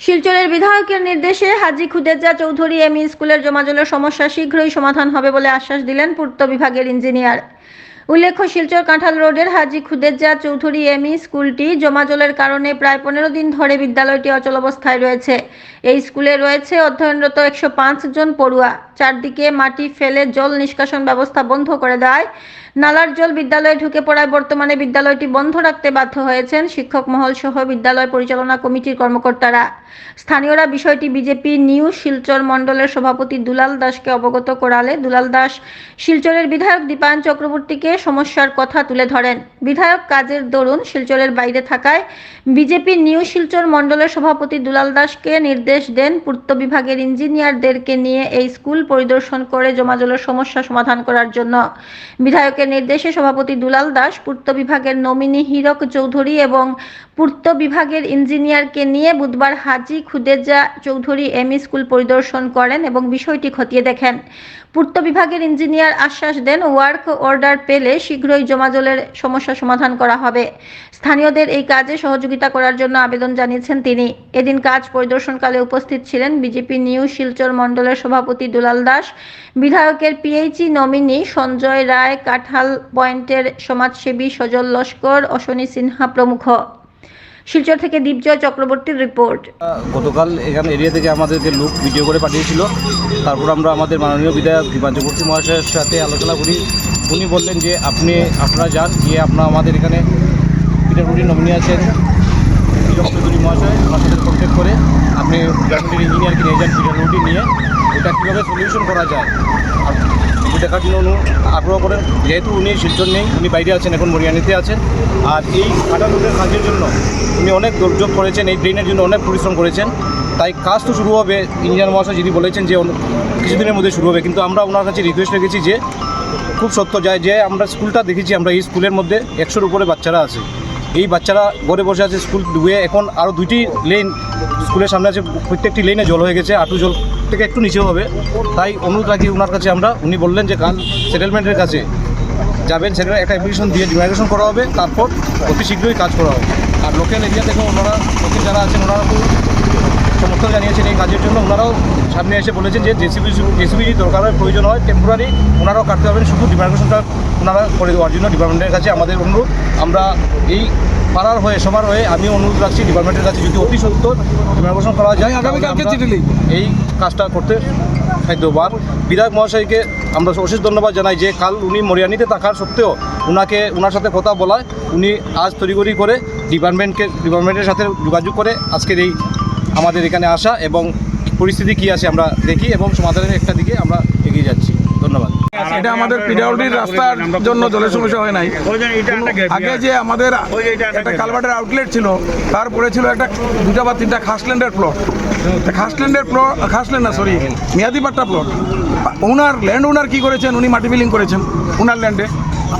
শিলচরের বিধায়কের নির্দেশে হাজি খুদেজা চৌধুরী এমই স্কুলের জমাজলের সমস্যা শীঘ্রই সমাধান হবে বলে আশ্বাস দিলেন পূর্ত বিভাগের ইঞ্জিনিয়ার। উল্লেখ্য, শিলচর কাঁঠাল রোডের হাজি খুদেজা চৌধুরী এমই স্কুলটি জমাজলের কারণে প্রায় পনেরো দিন ধরে বিদ্যালয়টি অচল অবস্থায় রয়েছে। এই স্কুলে রয়েছে অধ্যয়নরত একশো পাঁচ জন পড়ুয়া। চারদিকে মাটি ফেলে জল নিষ্কাশন ব্যবস্থা বন্ধ করে দেয়। নালার জল বিদ্যালয়ে ঢুকে পড়ায় বর্তমানে বিদ্যালয়টি বন্ধ রাখতে বাধ্য হয়েছেন শিক্ষক মহল সহ বিদ্যালয় পরিচালনা কমিটির কর্মকর্তারা। স্থানীয়রা বিষয়টি বিজেপি নিউ শিলচর মণ্ডলের সভাপতি দুলাল দাসকে অবগত করালে দুলাল দাস শিলচরের বিধায়ক দীপায়ন চক্রবর্তীকে সমস্যার কথা তুলে ধরেন। বিধায়ক কাজের দরুন শিলচরের বাইরে থাকায় বিজেপি নিউ শিলচর মণ্ডলের সভাপতি দুলাল দাসকে নির্দেশ দেন পূর্ত বিভাগের ইঞ্জিনিয়ারদেরকে নিয়ে এই স্কুল পরিদর্শন করে জমাজলের সমস্যা সমাধান করার জন্য। বিধায়কের নির্দেশে সভাপতি দুলাল দাস পূর্ত বিভাগের নমিনি হীরক চৌধুরী এবং পূর্ত বিভাগের ইঞ্জিনিয়ারকে নিয়ে বুধবার হাজি খুদেজা চৌধুরী এমই স্কুল পরিদর্শন করেন এবং বিষয়টি খতিয়ে দেখেন। পূর্ত বিভাগের ইঞ্জিনিয়ার আশ্বাস দেন, ওয়ার্ক অর্ডার পেলে শীঘ্রই জমাজলের সমস্যা সমাধান করা হবে। স্থানীয়দের এই কাজে সহযোগিতা করার জন্য আবেদন জানিয়েছেন তিনি। এদিন কাজ পরিদর্শনকালে উপস্থিত ছিলেন বিজেপি নিউ শিলচর মণ্ডলের সভাপতি দুলাল দাস। বিধায়কের পিএইচি নমিনি সঞ্জয় রায়, কাঁঠাল পয়েন্টের সমাজসেবী সজল লস্কর অশ্বনী সিনহা প্রমুখ। শিলচর থেকে দীপজয় চক্রবর্তীর রিপোর্ট গতকাল এখানে এরিয়া থেকে আমাদেরকে লোক ভিডিও করে পাঠিয়েছিল। তারপর আমরা আমাদের মাননীয় বিধায়ক দীপান মহাশয়ের সাথে আলোচনা করি। উনি বললেন যে আপনি, আপনারা যান, গিয়ে আপনারা আমাদের এখানে পিঠাপুরি নমিনি আছেন। মহাশয়, ওনার সাথে কন্ট্যাক্ট করে আপনি পিঠাপুরির ইঞ্জিনিয়ারকে নিয়ে যান পিঠাপুরি নিয়ে। এটা কীভাবে সলিউশন করা যায়? এটা দেখার জন্য উনি আগ্রহ করেন। যেহেতু উনি শিলচর নেই, উনি বাইরে আছেন, এখন মরিয়ানিতে আছেন। আর এই কাটা রোডের কাজের জন্য উনি অনেক দুর্যোগ করেছেন, এই ড্রেনের জন্য অনেক পরিশ্রম করেছেন। তাই কাজ তো শুরু হবে ইঞ্জিনিয়ার মহাশয় যিনি বলেছেন যে কিছুদিনের মধ্যে শুরু হবে। কিন্তু আমরা ওনার কাছে রিকোয়েস্ট রেখেছি যে খুব সত্য যায় যে আমরা স্কুলটা দেখেছি, আমরা এই স্কুলের মধ্যে একশোর উপরে বাচ্চারা আছে। এই বাচ্চারা ঘরে বসে আছে স্কুল ডুবে। এখন আরও দুইটি লেন স্কুলের সামনে আছে, প্রত্যেকটি লেনে জল হয়ে গেছে, আটু জল থেকে একটু নিচে হবে। তাই অনুরোধ রাখি ওনার কাছে আমরা। উনি বললেন যে কাল সেটেলমেন্টের কাছে যাবেন সেখানে একটা অ্যাপ্লিকেশন দিয়ে ডিমার্কেশন করা হবে। তারপর অতি শীঘ্রই কাজ করা হবে। আর লোকাল এরিয়া থেকে ওনারা লোকেল যারা আছেন, ওনারা খুব সমর্থন জানিয়েছেন এই কাজের জন্য। ওনারাও সামনে এসে বলেছেন যে জেসিবি জেসিবি দরকার হয়, প্রয়োজন হয় টেম্পোরারি ওনারাও কাটতে পারবেন। শুধু ডিমার্কেশনটা ওনারা করে দেওয়ার জন্য ডিপার্টমেন্টের কাছে আমাদের অনুরোধ। আমরা এই পাড়ার হয়ে সবার হয়ে আমি অনুরোধ রাখছি ডিপার্টমেন্টের কাছে যদি অতি সত্তর ডিমার্কেশন করা যায় আগামীকালকে চিঠি। এই কাজটা করতে খাদ্যবার বিধায়ক মহাশয়কে আমরা অশেষ ধন্যবাদ জানাই যে কাল উনি মরিয়ানিতে থাকার সত্ত্বেও উনাকে ওনার সাথে কথা বলায় উনি আজ তড়িগড়ি করে ডিপার্টমেন্টকে ডিপার্টমেন্টের সাথে যোগাযোগ করে আজকের এই আমাদের এখানে আসা এবং পরিস্থিতি কী আছে আমরা দেখি এবং সমাধানের একটা দিকে আমরা এগিয়ে যাচ্ছি। ধন্যবাদ। এটা আমাদের পিডাউডির রাস্তার জন্য জলের সমস্যা হয় নাই। আগে যে আমাদের একটা কালভার্টের আউটলেট ছিল তারপরে ছিল একটা দুটা বা তিনটা খাসল্যান্ডের প্লট খাসল্যান্ডের প্লট খাসল্যান্ড না সরি মেয়াদিপাট্টা প্লট ওনার ল্যান্ড ওনার কি করেছেন? উনি মাটি বিলিং করেছেন, ওনার ল্যান্ডে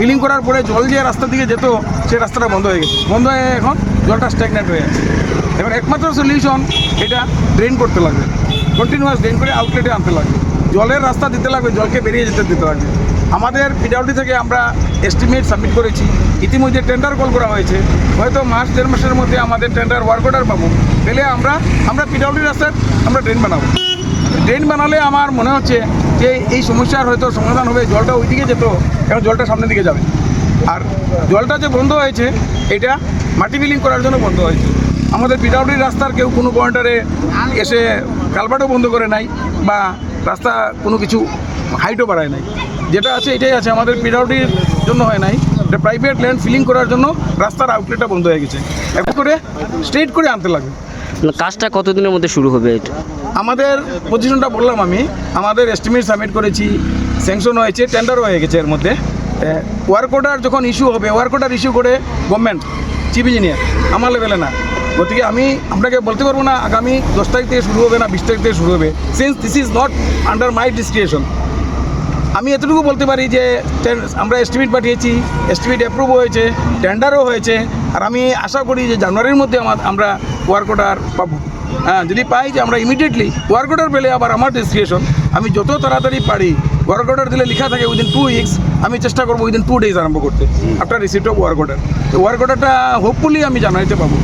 বিলিং করার পরে জল যে রাস্তার দিকে যেত সেই রাস্তাটা বন্ধ হয়ে গেছে। বন্ধ হয়ে এখন জলটা স্ট্যাগনেট হয়ে আছে। এবার একমাত্র সলিউশন এটা ড্রেন করতে লাগবে। কন্টিনিউয়াস ড্রেন করে আউটলেটে আনতে লাগবে। জলের রাস্তা দিতে লাগবে, জলকে বেরিয়ে যেতে দিতে লাগবে। আমাদের পিডাউটি থেকে আমরা এস্টিমেট সাবমিট করেছি। ইতিমধ্যে টেন্ডার কল করা হয়েছে। হয়তো মাস, দেড় মাসের মধ্যে আমাদের টেন্ডার ওয়ার্ক অর্ডার পাবো। পেলে আমরা আমরা পিডাউটি রাস্তার আমরা ড্রেন বানাবো। ড্রেন বানালে আমার মনে হচ্ছে যে এই সমস্যার হয়তো সমাধান হবে, জলটা ওইদিকে যেত এখন জলটা সামনের দিকে যাবে। আর জলটা যে বন্ধ হয়েছে, এটা মাটি বিলিং করার জন্য বন্ধ হয়েছে। আমাদের পিডাউডির রাস্তার কেউ কোনো পয়েন্টারে এসে কালভার্টও বন্ধ করে নাই বা রাস্তা কোনো কিছু হাইটও বাড়ায় নাই। যেটা আছে এটাই আছে আমাদের পিডাউডির জন্য হয় নাই। এটা প্রাইভেট ল্যান্ড ফিলিং করার জন্য রাস্তার আউটলেটটা বন্ধ হয়ে গেছে। এক করে স্ট্রেট করে আনতে লাগবে। মানে কাজটা কতদিনের মধ্যে শুরু হবে এটা? আমাদের পজিশনটা বললাম আমি আমাদের এস্টিমেট সাবমিট করেছি স্যাংশন হয়েছে টেন্ডারও হয়ে গেছে এর মধ্যে। ওয়ার্ক অর্ডার যখন ইস্যু হবে ওয়ার্ক অর্ডার ইস্যু করে গভর্নমেন্ট চিফ ইঞ্জিনিয়ার আমার লেভেলে না। গতিকে আমি আপনাকে বলতে পারব না, আগামী দশ তারিখ থেকে শুরু হবে না, বিশ তারিখ থেকে শুরু হবে। Since this is not under my discretion আমি এতটুকু বলতে পারি যে আমরা এস্টিমেট পাঠিয়েছি এস্টিমেট অ্যাপ্রুভ হয়েছে টেন্ডারও হয়েছে, আর আমি আশা করি যে জানুয়ারির মধ্যে আমার, আমরা ওয়ার্ক অর্ডার পাবো। হ্যাঁ যদি পাই যে আমরা ইমিডিয়েটলি ওয়ার্ক অর্ডার পেলে আবার আমার ডিসক্রিয়েশন আমি যত তাড়াতাড়ি পারি ওয়ার্ক অর্ডার দিলে লেখা থাকে উইদিন টু উইক্স আমি চেষ্টা করব উইদিন টু ডেজ আরম্ভ করতে after receipt of work order তো ওয়ার্ক অর্ডারটা হোপফুলি আমি জানুয়ারিতে পাবো।